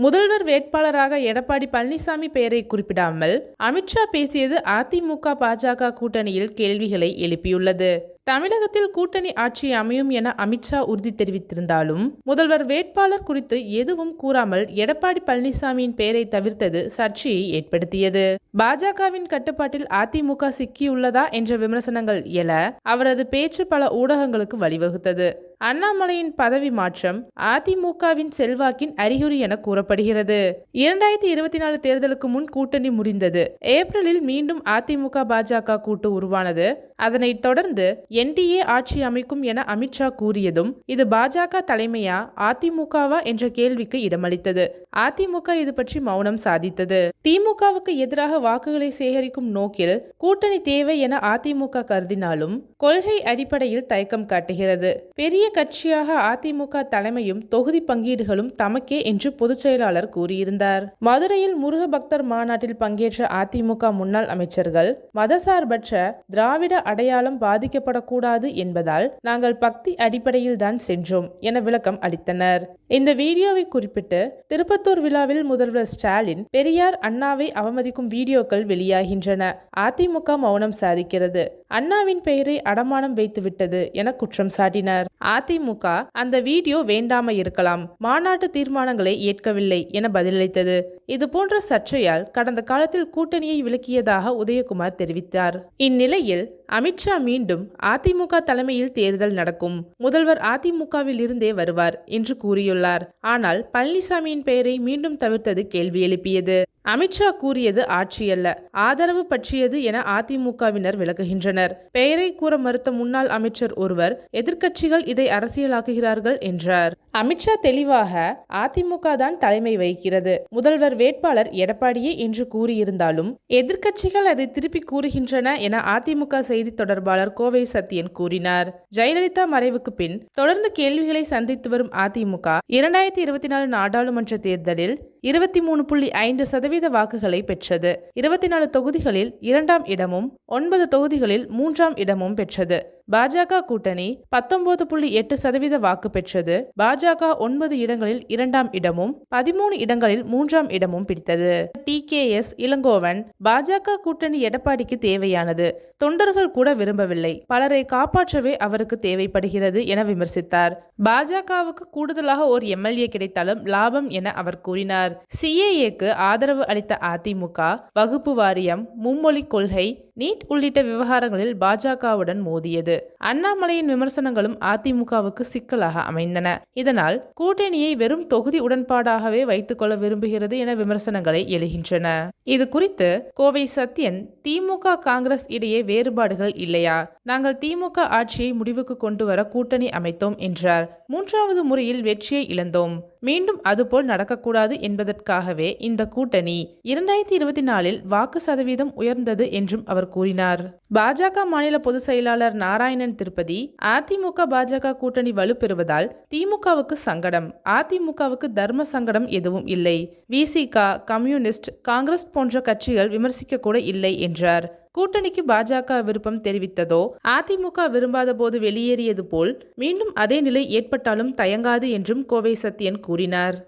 முதல்வர் வேட்பாளராக எடப்பாடி பழனிசாமி பெயரை குறிப்பிடாமல் அமித்ஷா பேசியது அதிமுக பாஜக கூட்டணியில் கேள்விகளை எழுப்பியுள்ளது. தமிழகத்தில் கூட்டணி ஆட்சி அமையும் என அமித்ஷா உறுதி தெரிவித்திருந்தாலும் முதல்வர் வேட்பாளர் குறித்து எதுவும் கூறாமல் எடப்பாடி பழனிசாமியின் பெயரை தவிர்த்தது சர்ச்சையை ஏற்படுத்தியது. பாஜகவின் கட்டுப்பாட்டில் அதிமுக சிக்கியுள்ளதா என்ற விமர்சனங்கள் எழ அவரது பேச்சு பல ஊடகங்களுக்கு வழிவகுத்தது. அண்ணாமலையின் பதவி மாற்றம் அதிமுகவின் செல்வாக்கின் அறிகுறி என கூறப்படுகிறது. இரண்டாயிரத்தி இருபத்தி நாலு தேர்தலுக்கு முன் கூட்டணி முடிந்தது ஏப்ரலில் மீண்டும் அதிமுக பாஜக கூட்டு உருவானது. அதனைத் தொடர்ந்து என்டிஏ ஆட்சி அமைக்கும் என அமித்ஷா கூறியதும் இது பாஜக தலைமையா? அதிமுகவா? என்ற கேள்விக்கு இடமளித்தது. அதிமுக இது பற்றி மௌனம் சாதித்தது. திமுகவுக்கு எதிராக வாக்குகளை சேகரிக்கும் நோக்கில் கூட்டணி தேவை என அதிமுக கருதினாலும் கொள்கை அடிப்படையில் தயக்கம் காட்டுகிறது. பெரிய கட்சியாக அதிமுக தலைமையும் தொகுதி பங்கீடுகளும் தமக்கே என்று பொதுச் செயலாளர் கூறியிருந்தார். மதுரையில் முருக பக்தர் மாநாட்டில் பங்கேற்ற அதிமுக முன்னாள் அமைச்சர்கள் மதசார்பற்ற திராவிட அடையாளம் பாதிக்கப்பட பாதிக்கப்படக்கூடாது என்பதால் நாங்கள் பக்தி அடிப்படையில் தான் சென்றோம் என விளக்கம் அளித்தனர். இந்த வீடியோவை குறிப்பிட்டு திருப்பத்தூர் விழாவில் முதல்வர் ஸ்டாலின் பெரியார் அண்ணாவை அவமதிக்கும் வீடியோக்கள் வெளியாகின்றன. அதிமுக மௌனம் சாதிக்கிறது. அண்ணாவின் பெயரை அடமானம் வைத்துவிட்டது என குற்றம் சாட்டினார். அதிமுக அந்த வீடியோ வேண்டாம இருக்கலாம் மாநாட்டு தீர்மானங்களை ஏற்கவில்லை என பதிலளித்தது. இது போன்ற சர்ச்சையால் கடந்த காலத்தில் கூட்டணியை விளக்கியதாக உதயகுமார் தெரிவித்தார். இந்நிலையில் அமித்ஷா மீண்டும் அதிமுக தலைமையில் தேர்தல் நடக்கும். முதல்வர் அதிமுகவில் இருந்தே வருவார் என்று கூறியுள்ளார். ஆனால் பழனிசாமியின் பெயரை மீண்டும் தவிர்த்தது கேள்வி எழுப்பியது. அமித்ஷா கூறியது ஆட்சியல்ல. ஆதரவு பற்றியது என அதிமுகவினர் விளக்குகின்றனர். பெயரை கூற மறுத்த முன்னாள் அமைச்சர் ஒருவர் எதிர்க்கட்சிகள் இதை அரசியலாக்குகிறார்கள் என்றார். அமித்ஷா தெளிவாக அதிமுக தான் தலைமை வகிக்கிறது. முதல்வர் வேட்பாளர் எடப்பாடியே என்று கூறியிருந்தாலும் எதிர்க்கட்சிகள் அதை திருப்பி கூறுகின்றன என அதிமுக செய்தி தொடர்பாளர் கோவை சத்யன் கூறினார். ஜெயலலிதா மறைவுக்கு பின் தொடர்ந்து கேள்விகளை சந்தித்து வரும் அதிமுக இரண்டாயிரத்தி இருபத்தி நாலு நாடாளுமன்ற தேர்தலில் இருபத்தி மூணு புள்ளி ஐந்து சதவீத வாக்குகளை பெற்றது. இருபத்தி நாலு தொகுதிகளில் இரண்டாம் இடமும் ஒன்பது தொகுதிகளில் மூன்றாம் இடமும் பெற்றது. பாஜக கூட்டணி பத்தொன்பது புள்ளி எட்டு சதவீத வாக்கு பெற்றது. பாஜக ஒன்பது இடங்களில் இரண்டாம் இடமும் பதிமூணு இடங்களில் மூன்றாம் இடமும் பிடித்தது. டி கே எஸ் இளங்கோவன் பாஜக கூட்டணி எடப்பாடிக்கு தேவையானது. தொண்டர்கள் கூட விரும்பவில்லை. பலரை காப்பாற்றவே அவருக்கு தேவைப்படுகிறது என விமர்சித்தார். பாஜகவுக்கு கூடுதலாக ஒரு எம்எல்ஏ கிடைத்தாலும் லாபம் என அவர் கூறினார். சிஏஏக்கு ஆதரவு அளித்த அதிமுக வகுப்பு வாரியம் மும்மொழி கொள்கை நீட் உள்ளிட்ட விவகாரங்களில் பாஜகவுடன் மோதியது. அண்ணாமலையின் விமர்சனங்களும் அதிமுகவுக்கு சிக்கலாக அமைந்தன. இதனால் கூட்டணியை வெறும் தொகுதி உடன்பாடாகவே வைத்துக்கொள்ள விரும்புகிறது என விமர்சனங்களை எழுகின்றன. இது குறித்து கோவை சத்யன் திமுக காங்கிரஸ் இடையே வேறுபாடுகள் இல்லையா? நாங்கள் திமுக ஆட்சியை முடிவுக்கு கொண்டு வர கூட்டணி அமைத்தோம் என்றார். மூன்றாவது முறையில் வெற்றியை இழந்தோம். மீண்டும் அதுபோல் நடக்கக்கூடாது என்பதற்காகவே இந்த கூட்டணி இரண்டாயிரத்தி இருபத்தி நாலில் வாக்கு சதவீதம் உயர்ந்தது என்றும் அவர் கூறினார். பாஜக மாநில பொதுச் செயலாளர் நாராயணன் திருப்பதி அதிமுக பாஜக கூட்டணி வலுப்பெறுவதால் திமுகவுக்கு சங்கடம் அதிமுகவுக்கு தர்ம சங்கடம் எதுவும் இல்லை. விசிக கம்யூனிஸ்ட் காங்கிரஸ் போன்ற கட்சிகள் விமர்சிக்க கூட இல்லை என்றார். கூட்டணிக்கு பாஜக விருப்பம் தெரிவித்ததோ அதிமுக விரும்பாத போது வெளியேறியது போல் மீண்டும் அதே நிலை ஏற்பட்டாலும் தயங்காது என்றும் கோவை சத்யன் கூறினார்.